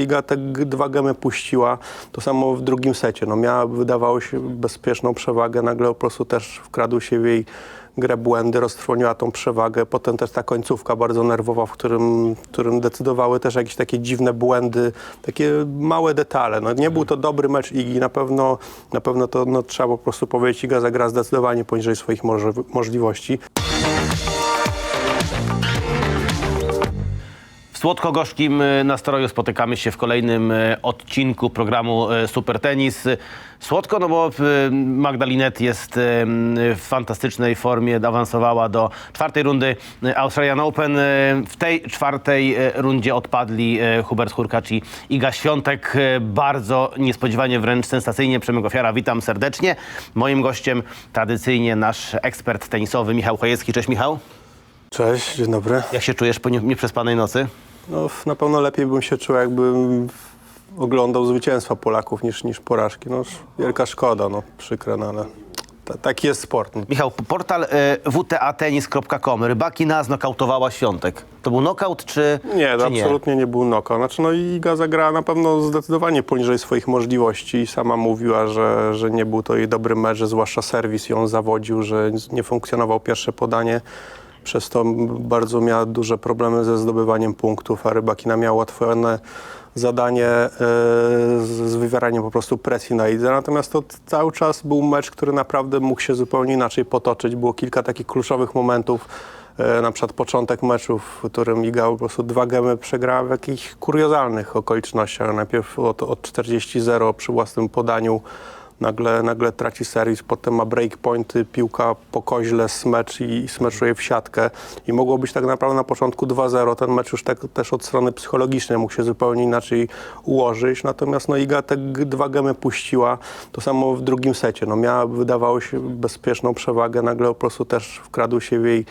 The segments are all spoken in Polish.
Liga te dwa gemy puściła, to samo w drugim secie. No miała, wydawało się, bezpieczną przewagę, nagle po prostu też wkradł się w jej grę błędy, roztrwoniła tą przewagę. Potem też ta końcówka bardzo nerwowa, w którym, w którym decydowały też jakieś takie dziwne błędy, takie małe detale. No, nie był to dobry mecz Igi, na pewno, na pewno to no, trzeba po prostu powiedzieć, Iga zagra zdecydowanie poniżej swoich możli- możliwości. Słodko-gorzkim y, nastroju spotykamy się w kolejnym y, odcinku programu y, Super Tenis. Słodko, no bo Magdalinet jest w fantastycznej formie, awansowała do czwartej rundy Australian Open. W tej czwartej rundzie odpadli Hubert Hurkacz i Iga Świątek. Bardzo niespodziewanie, wręcz sensacyjnie. Przemek Ofiara, witam serdecznie. Moim gościem tradycyjnie nasz ekspert tenisowy Michał Chojecki. Cześć Michał. Cześć, dzień dobry. Jak się czujesz po nie- nieprzespanej nocy? No, na pewno lepiej bym się czuł, jakbym oglądał zwycięstwa Polaków niż, niż porażki. No, wielka szkoda, no, przykre, no, ale ta, taki jest sport. No. Michał, portal y, wtatenis.com. Rybaki nas nokautowała Świątek. To był nokaut czy Nie, czy nie? absolutnie nie był noko. Znaczy, no Iga zagrała na pewno zdecydowanie poniżej swoich możliwości. Sama mówiła, że, że nie był to jej dobry mecz, zwłaszcza serwis ją zawodził, że nie funkcjonował pierwsze podanie. Przez to bardzo miała duże problemy ze zdobywaniem punktów, a Rybakina miała łatwe zadanie e, z, wywieraniem po prostu presji na Idze. Natomiast to cały czas był mecz, który naprawdę mógł się zupełnie inaczej potoczyć. Było kilka takich kluczowych momentów, e, na przykład początek meczu, w którym Iga po prostu dwa gemy przegrała w jakichś kuriozalnych okolicznościach. Najpierw od, od 40-0 przy własnym podaniu nagle, nagle traci serwis, potem ma breakpointy, piłka po koźle smecz i, smeczuje w siatkę. I mogło być tak naprawdę na początku 2-0. Ten mecz już tak, też od strony psychologicznej mógł się zupełnie inaczej ułożyć. Natomiast no, Iga te dwa gemy puściła, to samo w drugim secie. No, miała, wydawało się, bezpieczną przewagę, nagle po prostu też wkradł się w jej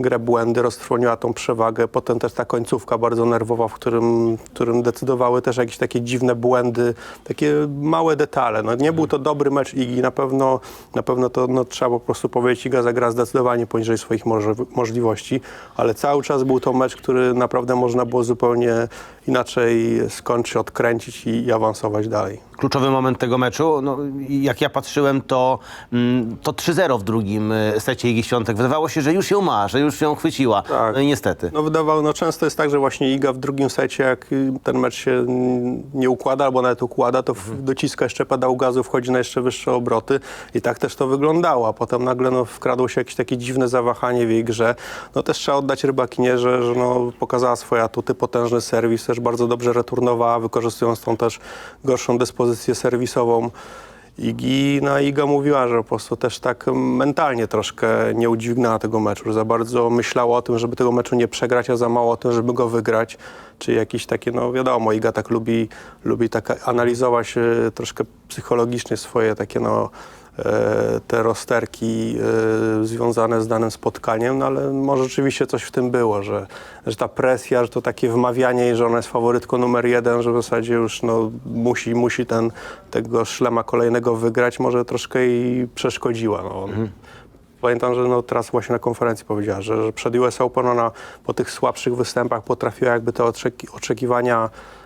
grę błędy, roztrwoniła tą przewagę. Potem też ta końcówka bardzo nerwowa, w którym, w którym decydowały też jakieś takie dziwne błędy, takie małe detale. No, nie był to dobry mecz Igi, na pewno, na pewno to no, trzeba po prostu powiedzieć, Iga zagra zdecydowanie poniżej swoich możli- możliwości, ale cały czas był to mecz, który naprawdę można było zupełnie inaczej skończyć, odkręcić i, i awansować dalej. Kluczowy moment tego meczu, no, jak ja patrzyłem, to, mm, to 3-0 w drugim y, secie Igi Świątek. Wydawało się, że już ją ma, że już ją chwyciła. Tak. No i niestety. No wydawało, no często jest tak, że właśnie Iga w drugim secie, jak y, ten mecz się mm, nie układa, albo nawet układa, to w, dociska jeszcze pedał gazu, wchodzi na jeszcze wyższe obroty i tak też to wyglądało, a potem nagle no, wkradło się jakieś takie dziwne zawahanie w jej grze. No też trzeba oddać Rybakinie, że, że no, pokazała swoje atuty, potężny serwis, też bardzo dobrze returnowała, wykorzystując tą też gorszą dyspozycję serwisową. Igi, no Iga mówiła, że po prostu też tak mentalnie troszkę nie udźwignęła tego meczu, za bardzo myślała o tym, żeby tego meczu nie przegrać, a za mało o tym, żeby go wygrać. Czy jakieś takie, no wiadomo, Iga tak lubi, lubi tak analizować e, troszkę psychologicznie swoje takie, no te rozterki e, związane z danym spotkaniem, no ale może rzeczywiście coś w tym było, że, że ta presja, że to takie wmawianie jej, że ona jest faworytką numer jeden, że w zasadzie już no, musi, musi ten, tego szlema kolejnego wygrać, może troszkę jej przeszkodziła. No. Pamiętam, że no teraz właśnie na konferencji powiedziała, że, że przed US Open ona po tych słabszych występach potrafiła jakby te oczeki, oczekiwania e,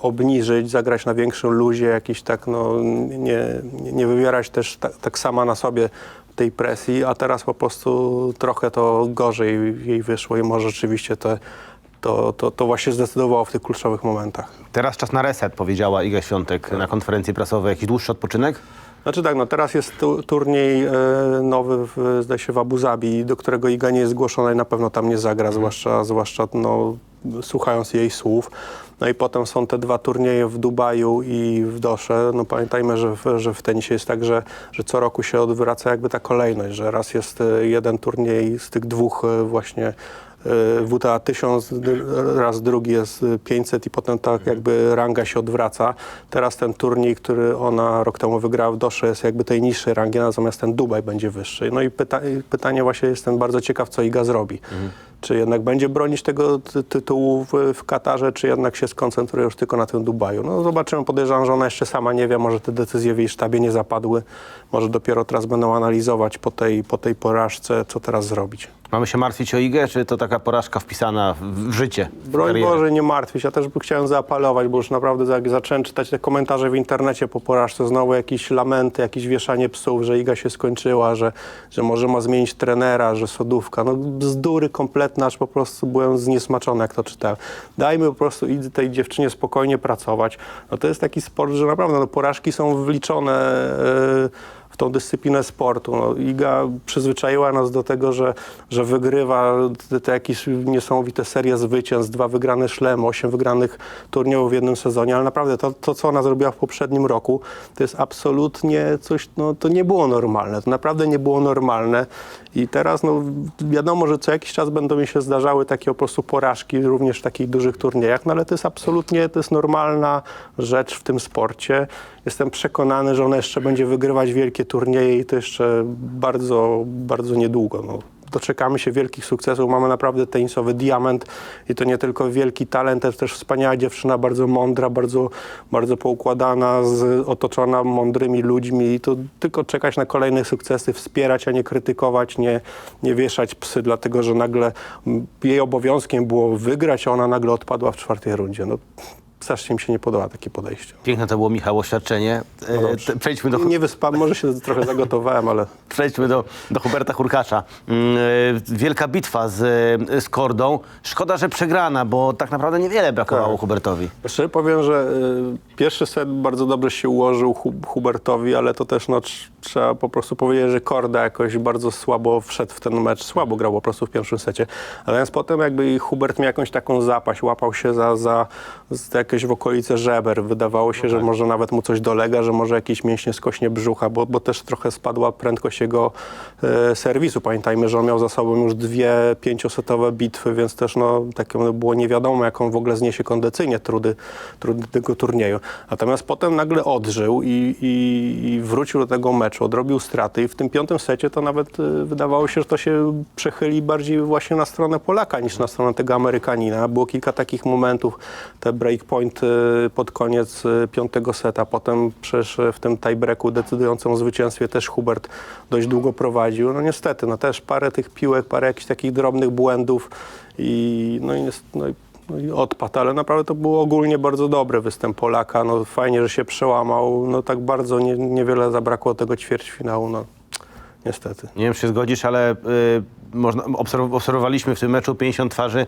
obniżyć, zagrać na większym luzie, jakiś tak, no, nie, nie, wywierać też tak, tak sama na sobie tej presji, a teraz po prostu trochę to gorzej jej wyszło i może rzeczywiście te, to, to, to właśnie zdecydowało w tych kluczowych momentach. Teraz czas na reset, powiedziała Iga Świątek na konferencji prasowej. Jakiś dłuższy odpoczynek? Znaczy tak, no teraz jest tu, turniej e, nowy, w, zdaje się, w Abu Zabi, do którego Iga nie jest zgłoszona i na pewno tam nie zagra, zwłaszcza, zwłaszcza no, słuchając jej słów. No i potem są te dwa turnieje w Dubaju i w Dosze. No pamiętajmy, że w, że w tenisie jest tak, że, że co roku się odwraca jakby ta kolejność, że raz jest e, jeden turniej z tych dwóch e, właśnie e, WTA 1000, d- raz drugi jest e, 500 i potem tak jakby ranga się odwraca. Teraz ten turniej, który ona rok temu wygrała w Dosze jest jakby tej niższej rangi, natomiast ten Dubaj będzie wyższy. No i pyta- i pytanie właśnie jestem bardzo ciekaw, co Iga zrobi. Czy jednak będzie bronić tego ty tytułu w, w Katarze, czy jednak się skoncentruje już tylko na tym Dubaju. No zobaczymy, podejrzewam, że ona jeszcze sama nie wie, może te decyzje w jej sztabie nie zapadły, może dopiero teraz będą analizować po tej, po tej porażce, co teraz zrobić. Mamy się martwić o Igę, czy to taka porażka wpisana w, życie? w Broń karierę? Boże, nie martwić. Ja też by chciałem zaapelować, bo już naprawdę jak zacząłem czytać te komentarze w internecie po porażce, znowu jakieś lamenty, jakieś wieszanie psów, że Iga się skończyła, że, że może ma zmienić trenera, że sodówka. No bzdury kompletne, aż po prostu byłem zniesmaczony, jak to czytałem. Dajmy po prostu tej dziewczynie spokojnie pracować. No to jest taki sport, że naprawdę no, porażki są wliczone... Yy, w tą dyscyplinę sportu. No, Iga przyzwyczaiła nas do tego, że, że wygrywa te, te jakieś niesamowite serie zwycięstw, dwa wygrane szlemy, osiem wygranych turniejów w jednym sezonie, ale naprawdę to, to, co ona zrobiła w poprzednim roku, to jest absolutnie coś, no to nie było normalne, to naprawdę nie było normalne i teraz no wiadomo, że co jakiś czas będą mi się zdarzały takie po prostu porażki, również w takich dużych turniejach, no ale to jest absolutnie, to jest normalna rzecz w tym sporcie. Jestem przekonany, że ona jeszcze będzie wygrywać wielkie turnieje i to jeszcze bardzo, bardzo niedługo. No. Doczekamy się wielkich sukcesów. Mamy naprawdę tenisowy diament i to nie tylko wielki talent, ale też wspaniała dziewczyna, bardzo mądra, bardzo, bardzo poukładana, z, otoczona mądrymi ludźmi i to tylko czekać na kolejne sukcesy, wspierać, a nie krytykować, nie, nie wieszać psy, dlatego że nagle jej obowiązkiem było wygrać, a ona nagle odpadła w czwartej rundzie. No, strasznie mi się nie podoba takie podejście. Piękne to było, Michał, oświadczenie. E, te- przejdźmy do, Nie, wyspałem, może się trochę zagotowałem, ale Przejdźmy do, do Huberta Hurkacza. Mm, e, Wielka bitwa z, e, z Kordą. Szkoda, że przegrana, bo tak naprawdę niewiele brakowało Tak. Hubertowi. Szczerze powiem, że y, pierwszy set bardzo dobrze się ułożył Hu Hubertowi, ale to też no, trz- trzeba po prostu powiedzieć, że Korda jakoś bardzo słabo wszedł w ten mecz, słabo grał po prostu w pierwszym secie. Natomiast potem jakby Hubert miał jakąś taką zapaść, łapał się za, za, za jakieś w okolice żeber. Wydawało się, że może nawet mu coś dolega, że może jakieś mięśnie skośnie brzucha, bo, bo też trochę spadła prędkość jego e, serwisu. Pamiętajmy, że on miał za sobą już dwie pięciosetowe bitwy, więc też no, takie no, było nie wiadomo, jak on w ogóle zniesie kondycyjnie trudy, trudy tego turnieju. Natomiast potem nagle odżył i, i, i wrócił do tego meczu, odrobił straty i w tym piątym secie to nawet y, wydawało się, że to się przechyli bardziej właśnie na stronę Polaka niż na stronę tego Amerykanina. Było kilka takich momentów, te breakpoint y, pod koniec y, piątego seta, potem przecież y, w tym tiebreaku decydującym o zwycięstwie też Hubert dość długo prowadził. No niestety, no też parę tych piłek, parę jakichś takich drobnych błędów i no i, no i no ale naprawdę to był ogólnie bardzo dobry występ Polaka. No, fajnie, że się przełamał. No, tak bardzo nie, niewiele zabrakło tego ćwierćfinału. No, niestety. Nie wiem, czy się zgodzisz, ale y, można, obserw- obserwowaliśmy w tym meczu 50 twarzy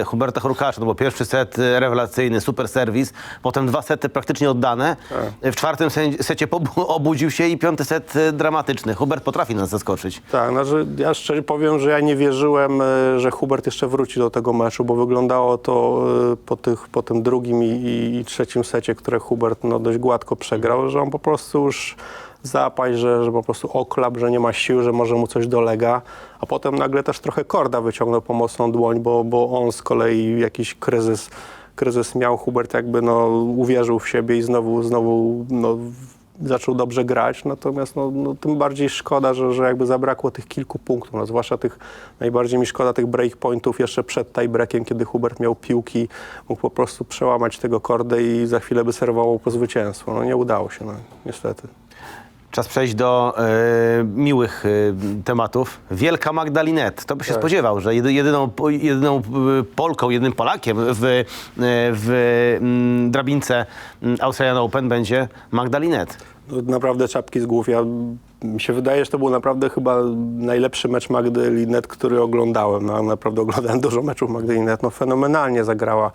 y, Huberta Hurkacza. To był pierwszy set y, rewelacyjny, super serwis. Potem dwa sety praktycznie oddane. Y, W czwartym se- secie obudził się i piąty set y, dramatyczny. Hubert potrafi nas zaskoczyć. Tak, znaczy ja szczerze powiem, że ja nie wierzyłem, e, że Hubert jeszcze wróci do tego meczu, bo wyglądało to e, po, tych, po tym drugim i, i, i trzecim secie, które Hubert no, dość gładko przegrał, że on po prostu już zapaść, że, że po prostu oklap, że nie ma sił, że może mu coś dolega, a potem nagle też trochę Korda wyciągnął pomocną dłoń, bo, bo on z kolei jakiś kryzys, kryzys miał. Hubert jakby no, uwierzył w siebie i znowu, znowu no, zaczął dobrze grać, natomiast no, no, tym bardziej szkoda, że, że jakby zabrakło tych kilku punktów, no, zwłaszcza tych, najbardziej mi szkoda tych breakpointów jeszcze przed tiebreakiem, kiedy Hubert miał piłki, mógł po prostu przełamać tego kordę i za chwilę by serwował po zwycięstwo. No nie udało się, no, niestety. Czas przejść do e, miłych e, tematów. Wielka Magdalinet. To by się Tak. spodziewał, że jedy, jedyną, po- jedyną e, Polką, jedynym Polakiem w, e, w mm, drabince mm, Australian Open będzie Magdalinet. No, naprawdę czapki z głów. Ja, mi się wydaje, że to był naprawdę chyba najlepszy mecz Magdy Linet, który oglądałem. No, naprawdę oglądałem dużo meczów Magdy Linet. No, fenomenalnie zagrała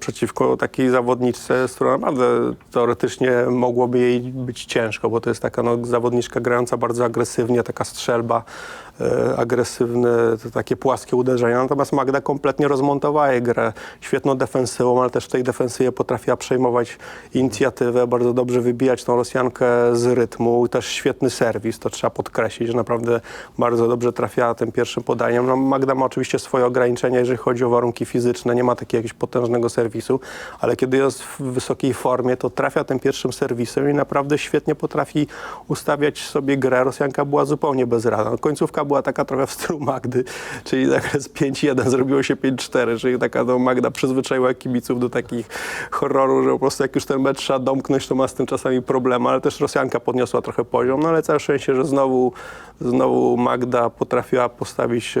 przeciwko takiej zawodniczce, z którą naprawdę teoretycznie mogłoby jej być ciężko, bo to jest taka no, zawodniczka grająca bardzo agresywnie, taka strzelba, e, agresywne, to takie płaskie uderzenia. Natomiast Magda kompletnie rozmontowała jej grę świetną defensywą, ale też w tej defensywie potrafiła przejmować inicjatywę, bardzo dobrze wybijać tą Rosjankę z rytmu. Też świetny serwis, to trzeba podkreślić, że naprawdę bardzo dobrze trafiała tym pierwszym podaniem. No, Magda ma oczywiście swoje ograniczenia, jeżeli chodzi o warunki fizyczne, nie ma takiego potężnego serwisu, ale kiedy jest w wysokiej formie, to trafia tym pierwszym serwisem i naprawdę świetnie potrafi ustawiać sobie grę. Rosjanka była zupełnie bezradna. No, Końcówka była taka trochę w stylu Magdy, czyli nagle z 5-1 zrobiło się 5-4, czyli taka no, Magda przyzwyczaiła kibiców do takich horrorów, że po prostu jak już ten mecz trzeba domknąć, to ma z tym czasami problem, ale też Rosjanka podniosła trochę poziom, no ale całe szczęście, że znowu, znowu Magda potrafiła postawić e,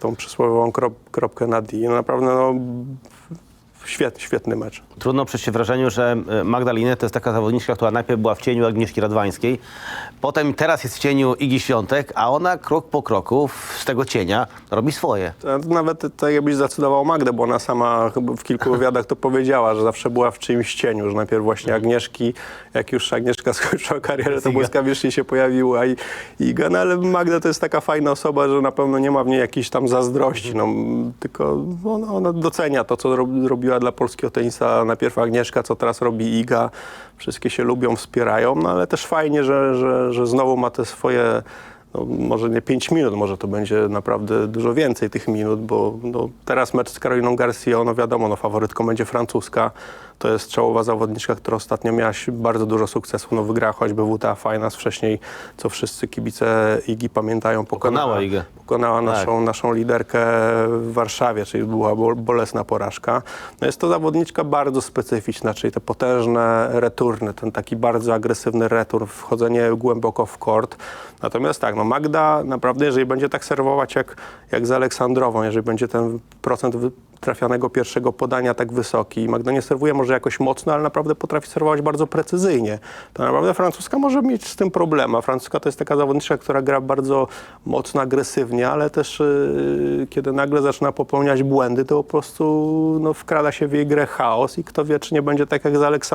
tą przysłowiową krop, kropkę na D. No, naprawdę no, świetny, świetny mecz. Trudno przejść się wrażeniu, że e, Magdalena to jest taka zawodniczka, która najpierw była w cieniu Agnieszki Radwańskiej, potem teraz jest w cieniu Igi Świątek, a ona krok po kroku z tego cienia robi swoje. Nawet tak jakbyś zdecydował Magdę, bo ona sama w kilku wywiadach to powiedziała, że zawsze była w czyimś cieniu, że najpierw właśnie Agnieszki, jak już Agnieszka skończyła karierę, to błyskawicznie się pojawiła i Iga, no ale Magda to jest taka fajna osoba, że na pewno nie ma w niej jakiejś tam zazdrości, no, tylko ona, ona docenia to, co rob, dla polskiego tenisa najpierw Agnieszka, co teraz robi Iga. Wszystkie się lubią, wspierają, no ale też fajnie, że, że, że znowu ma te swoje no, może nie 5 minut, może to będzie naprawdę dużo więcej tych minut, bo no, teraz mecz z Karoliną Garcia, no wiadomo, no, faworytką będzie francuska. To jest czołowa zawodniczka, która ostatnio miała bardzo dużo sukcesu. No, wygrała choćby WTA Finals wcześniej, co wszyscy kibice Igi pamiętają. Pokonała Igę. Pokonała Tak. naszą, naszą liderkę w Warszawie, czyli była bol- bolesna porażka. No jest to zawodniczka bardzo specyficzna, czyli te potężne returny, ten taki bardzo agresywny retur, wchodzenie głęboko w kort. Natomiast tak, no Magda naprawdę, jeżeli będzie tak serwować jak, jak z Aleksandrową, jeżeli będzie ten procent trafianego pierwszego podania tak wysoki i Magda nie serwuje może jakoś mocno, ale naprawdę potrafi serwować bardzo precyzyjnie, to naprawdę francuska może mieć z tym problem. A francuska to jest taka zawodniczka, która gra bardzo mocno agresywnie, ale też yy, kiedy nagle zaczyna popełniać błędy, to po prostu no, wkrada się w jej grę chaos i kto wie, czy nie będzie tak jak z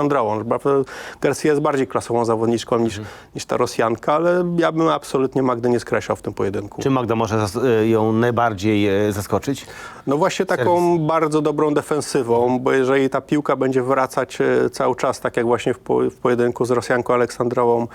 prawda, Garcia jest bardziej klasową zawodniczką niż, niż ta Rosjanka, ale ja bym absolutnie Magdy nie skreślał w tym pojedynku. Czy Magda może e, ją najbardziej e, zaskoczyć? No właśnie taką bardzo dobrą defensywą, bo jeżeli ta piłka będzie wracać e, cały czas, tak jak właśnie w, po, w pojedynku z Rosjanką Aleksandrową,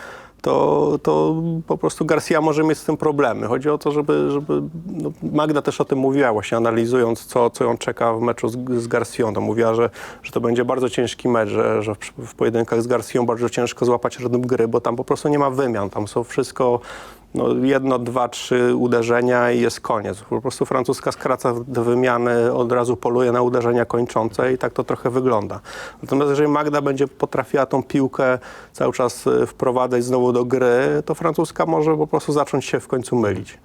to, to po prostu Garcia może mieć z tym problemy. Chodzi o to, żeby, żeby no Magda też o tym mówiła, właśnie analizując, co, co ją czeka w meczu z, z Garcją. To mówiła, że, że to będzie bardzo ciężki mecz, że, że w, w pojedynkach z Garcją bardzo ciężko złapać rytm gry, bo tam po prostu nie ma wymian. Tam są wszystko no, jedno, dwa, trzy uderzenia i jest koniec. Po prostu francuska skraca do wymiany, od razu poluje na uderzenia kończące i tak to trochę wygląda. Natomiast jeżeli Magda będzie potrafiła tą piłkę cały czas y, wprowadzać znowu do gry, to francuska może po prostu zacząć się w końcu mylić.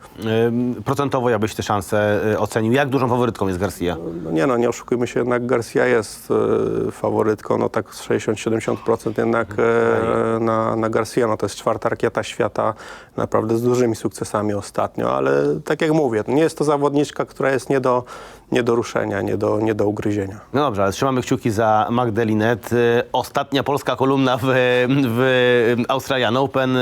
Ym, Procentowo jakbyś te szanse e, ocenił? Jak dużą faworytką jest Garcia? No nie no, nie oszukujmy się, jednak Garcia jest y, faworytką, no tak z 60-70% jednak e, na, na Garcia, no to jest czwarta rakieta świata, naprawdę z dużymi sukcesami ostatnio, ale tak jak mówię, nie jest to zawodniczka, która jest nie do, nie do ruszenia, nie do, nie do ugryzienia. No dobrze, ale trzymamy kciuki za Magdalinet. Y, Ostatnia polska kolumna w, w Australian Open.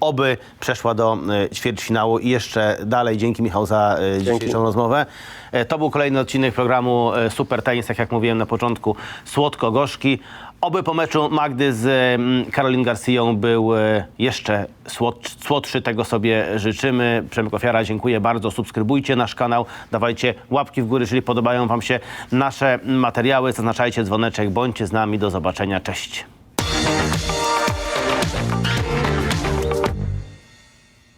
Oby przeszła do y, ćwierćfinału i jeszcze dalej. Dzięki Michał za y, dzisiejszą rozmowę. Y, To był kolejny odcinek programu y, Super Tenis, tak jak mówiłem na początku, słodko-gorzki. Oby po meczu Magdy z mm, Karolin Garcją był y, jeszcze słodszy, słodszy, tego sobie życzymy. Przemek Ofiara, dziękuję bardzo. Subskrybujcie nasz kanał, dawajcie łapki w górę, jeżeli podobają Wam się nasze materiały, zaznaczajcie dzwoneczek, bądźcie z nami. Do zobaczenia, cześć.